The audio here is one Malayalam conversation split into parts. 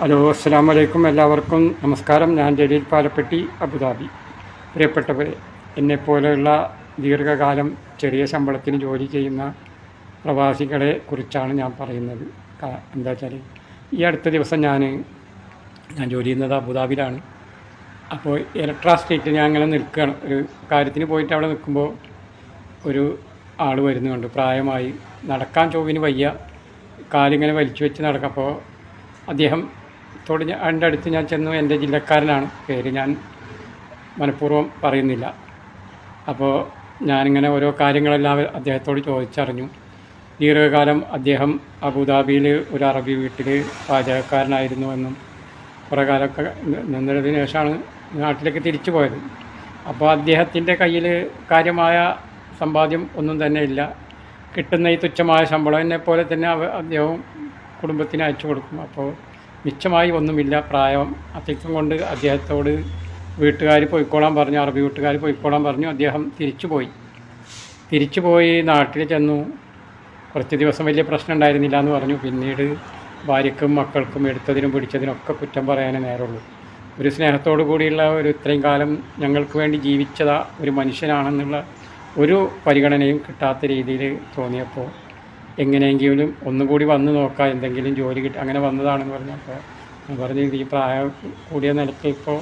ഹലോ അസ്സാം വലൈക്കും എല്ലാവർക്കും. നമസ്കാരം. ഞാൻ ജലീൽ പാലപ്പെട്ടി അബുദാബി. പ്രിയപ്പെട്ടവരെ എന്നെപ്പോലെയുള്ള ദീർഘകാലം ചെറിയ ശമ്പളത്തിന് ജോലി ചെയ്യുന്ന പ്രവാസികളെ കുറിച്ചാണ് ഞാൻ പറയുന്നത്. എന്താ വെച്ചാൽ ഈ അടുത്ത ദിവസം ഞാൻ ഞാൻ ജോലി ചെയ്യുന്നത് അബുദാബിയിലാണ്. അപ്പോൾ ഇലക്ട്രാ സ്ട്രീറ്റിൽ ഞാൻ അങ്ങനെ നിൽക്കുകയാണ്. ഒരു കാര്യത്തിന് പോയിട്ട് അവിടെ നിൽക്കുമ്പോൾ ഒരു ആൾ വരുന്നുണ്ട് പ്രായമായി നടക്കാൻ ചൊവ്വിന് വയ്യ. കാലിങ്ങനെ വലിച്ചു വെച്ച് നടക്കപ്പോൾ അദ്ദേഹം ഞാൻ എന്റെ അടുത്ത് ഞാൻ ചെന്നു എന്റെ ജില്ലക്കാരനാണ്. പേര് ഞാൻ മനഃപൂർവം പറയുന്നില്ല. അപ്പോൾ ഞാനിങ്ങനെ ഓരോ കാര്യങ്ങളെല്ലാം അദ്ദേഹത്തോട് ചോദിച്ചറിഞ്ഞു. ദീർഘകാലം അദ്ദേഹം അബുദാബിയിൽ ഒരു അറബി വീട്ടിൽ പാചകക്കാരനായിരുന്നു എന്നും കുറേ കാലമൊക്കെ നിന്നതിന് ശേഷമാണ് നാട്ടിലേക്ക് തിരിച്ചു പോയത്. അപ്പോൾ അദ്ദേഹത്തിന്റെ കയ്യിൽ കാര്യമായ സമ്പാദ്യം ഒന്നും തന്നെ ഇല്ല. കിട്ടുന്ന ഈ തുച്ഛമായ ശമ്പളം എന്നെ പോലെ തന്നെ അദ്ദേഹം കുടുംബത്തിന് അയച്ചു കൊടുക്കും. അപ്പോൾ മിച്ചമായി ഒന്നുമില്ല. പ്രായം അധികം കൊണ്ട് അദ്ദേഹത്തോട് വീട്ടുകാർ പോയിക്കോളാൻ പറഞ്ഞു. അറബി വീട്ടുകാർ പോയിക്കോളാൻ പറഞ്ഞു. അദ്ദേഹം തിരിച്ചു പോയി. തിരിച്ചു പോയി നാട്ടിൽ ചെന്നു. കുറച്ച് ദിവസം വലിയ പ്രശ്നം ഉണ്ടായിരുന്നില്ല എന്ന് പറഞ്ഞു. പിന്നീട് ഭാര്യക്കും മക്കൾക്കും എടുത്തതിനും പിടിച്ചതിനൊക്കെ കുറ്റം പറയാനേ നേരമുള്ളൂ. ഒരു സ്നേഹത്തോടു കൂടിയുള്ള ഒരു ഇത്രയും കാലം ഞങ്ങൾക്ക് വേണ്ടി ജീവിച്ചതാ ഒരു മനുഷ്യനാണെന്നുള്ള ഒരു പരിഗണനയും കിട്ടാത്ത രീതിയിൽ തോന്നിയപ്പോൾ എങ്ങനെയെങ്കിലും ഒന്നുകൂടി വന്ന് നോക്കാം എന്തെങ്കിലും ജോലി കിട്ടി അങ്ങനെ വന്നതാണെന്ന് പറഞ്ഞപ്പോൾ പറഞ്ഞു ഈ പ്രായം കൂടിയ നിലയ്ക്ക് ഇപ്പോൾ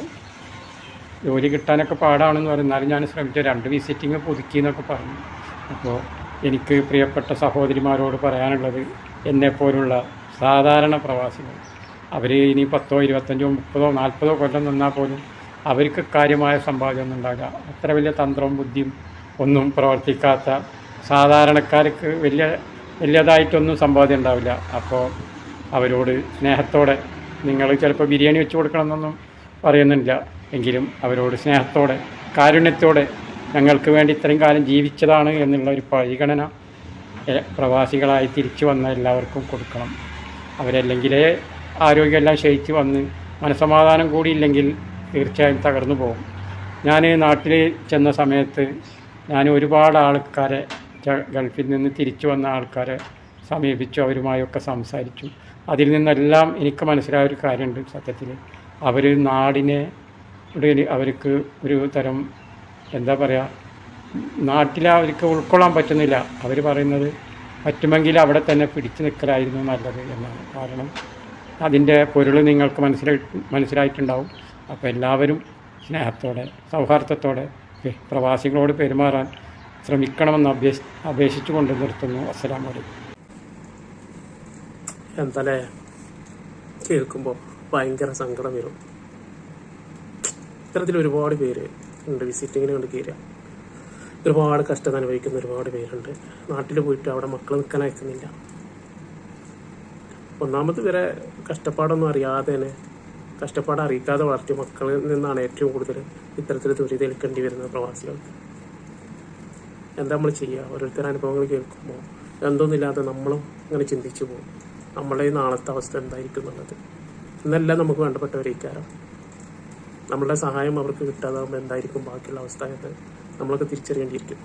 ജോലി കിട്ടാനൊക്കെ പാടാണെന്ന് പറഞ്ഞു. എന്നാലും ഞാൻ ശ്രമിച്ചു രണ്ട് വിസിറ്റിങ് പുതുക്കി എന്നൊക്കെ പറഞ്ഞു. അപ്പോൾ എനിക്ക് പ്രിയപ്പെട്ട സഹോദരിമാരോട് പറയാനുള്ളത് എന്നെപ്പോലുള്ള സാധാരണ പ്രവാസികൾ അവർ ഇനി പത്തോ ഇരുപത്തഞ്ചോ മുപ്പതോ നാൽപ്പതോ കൊല്ലം നിന്നാൽ പോലും അവർക്ക് കാര്യമായ സമ്പാദ്യമൊന്നും ഉണ്ടാവില്ല. അത്ര വലിയ തന്ത്രവും ബുദ്ധിയും ഒന്നും പ്രവർത്തിക്കാത്ത സാധാരണക്കാർക്ക് വലിയ വലിയതായിട്ടൊന്നും സമ്പാദ്യം ഉണ്ടാവില്ല. അപ്പോൾ അവരോട് സ്നേഹത്തോടെ നിങ്ങൾ ചിലപ്പോൾ ബിരിയാണി വെച്ച് കൊടുക്കണമെന്നൊന്നും പറയുന്നില്ല. എങ്കിലും അവരോട് സ്നേഹത്തോടെ കാരുണ്യത്തോടെ ഞങ്ങൾക്ക് വേണ്ടി ഇത്രയും കാലം ജീവിച്ചതാണ് എന്നുള്ള ഒരു പരിഗണന പ്രവാസികളായി തിരിച്ചു വന്ന എല്ലാവർക്കും കൊടുക്കണം. അവരല്ലെങ്കിലേ ആരോഗ്യമെല്ലാം ക്ഷയിച്ച് വന്ന് മനസമാധാനം കൂടിയില്ലെങ്കിൽ തീർച്ചയായും തകർന്നു പോകും. ഞാൻ നാട്ടിൽ ചെന്ന സമയത്ത് ഞാൻ ഒരുപാട് ആൾക്കാരെ ഗൾഫിൽ നിന്ന് തിരിച്ചു വന്ന ആൾക്കാരെ സമീപിച്ചു അവരുമായൊക്കെ സംസാരിച്ചു. അതിൽ നിന്നെല്ലാം എനിക്ക് മനസ്സിലായ ഒരു കാര്യമുണ്ട് സത്യത്തിൽ. അവർ നാടിനെ അവർക്ക് ഒരു തരം എന്താ പറയുക നാട്ടിൽ അവർക്ക് ഉൾക്കൊള്ളാൻ പറ്റുന്നില്ല. അവർ പറയുന്നത് പറ്റുമെങ്കിൽ അവിടെ തന്നെ പിടിച്ചു നിൽക്കലായിരുന്നു നല്ലത് എന്നാണ്. കാരണം അതിന്റെ പൊരുൾ നിങ്ങൾക്ക് മനസ്സിലായി മനസ്സിലായിട്ടുണ്ടാവും. അപ്പോൾ എല്ലാവരും സ്നേഹത്തോടെ സൗഹാർദ്ദത്തോടെ പ്രവാസികളോട് പെരുമാറാൻ ശ്രമിക്കണമെന്ന് അപേക്ഷ അപേക്ഷിച്ചുകൊണ്ട് നിർത്തുന്നു. അസ്സലാം വലൈക്കും എന്താലേ? കേൾക്കുമ്പോൾ ഭയങ്കര സങ്കടം വരും. ഇത്തരത്തിൽ ഒരുപാട് പേര് ഉണ്ട്. വിസിറ്റിങ്ങിന് കൊണ്ട് കയറുക ഒരുപാട് കഷ്ടത അനുഭവിക്കുന്ന ഒരുപാട് പേരുണ്ട്. നാട്ടിൽ പോയിട്ട് അവിടെ മക്കൾ നിൽക്കാൻ അയക്കുന്നില്ല ഒന്നാമത് വരെ കഷ്ടപ്പാടൊന്നും അറിയാതെ തന്നെ കഷ്ടപ്പാട് അറിയിക്കാതെ വളർത്തിയ മക്കളിൽ നിന്നാണ് ഏറ്റവും കൂടുതൽ ഇത്തരത്തിൽ ദുരിതേൽക്കേണ്ടി വരുന്നത് പ്രവാസികൾക്ക്. എന്താ നമ്മൾ ചെയ്യുക ഓരോരുത്തരുടെ അനുഭവങ്ങൾ കേൾക്കുമ്പോൾ എന്തൊന്നുമില്ലാതെ നമ്മളും ഇങ്ങനെ ചിന്തിച്ചു പോകും. നമ്മളെ നാളത്തെ അവസ്ഥ എന്തായിരിക്കും എന്നുള്ളത്. ഇന്നെല്ലാം നമുക്ക് വേണ്ടപ്പെട്ടവരേക്കാരം നമ്മളുടെ സഹായം അവർക്ക് കിട്ടാതാകുമ്പോൾ എന്തായിരിക്കും ബാക്കിയുള്ള അവസ്ഥ എന്ന് നമ്മളൊക്കെ തിരിച്ചറിയേണ്ടിയിരിക്കും.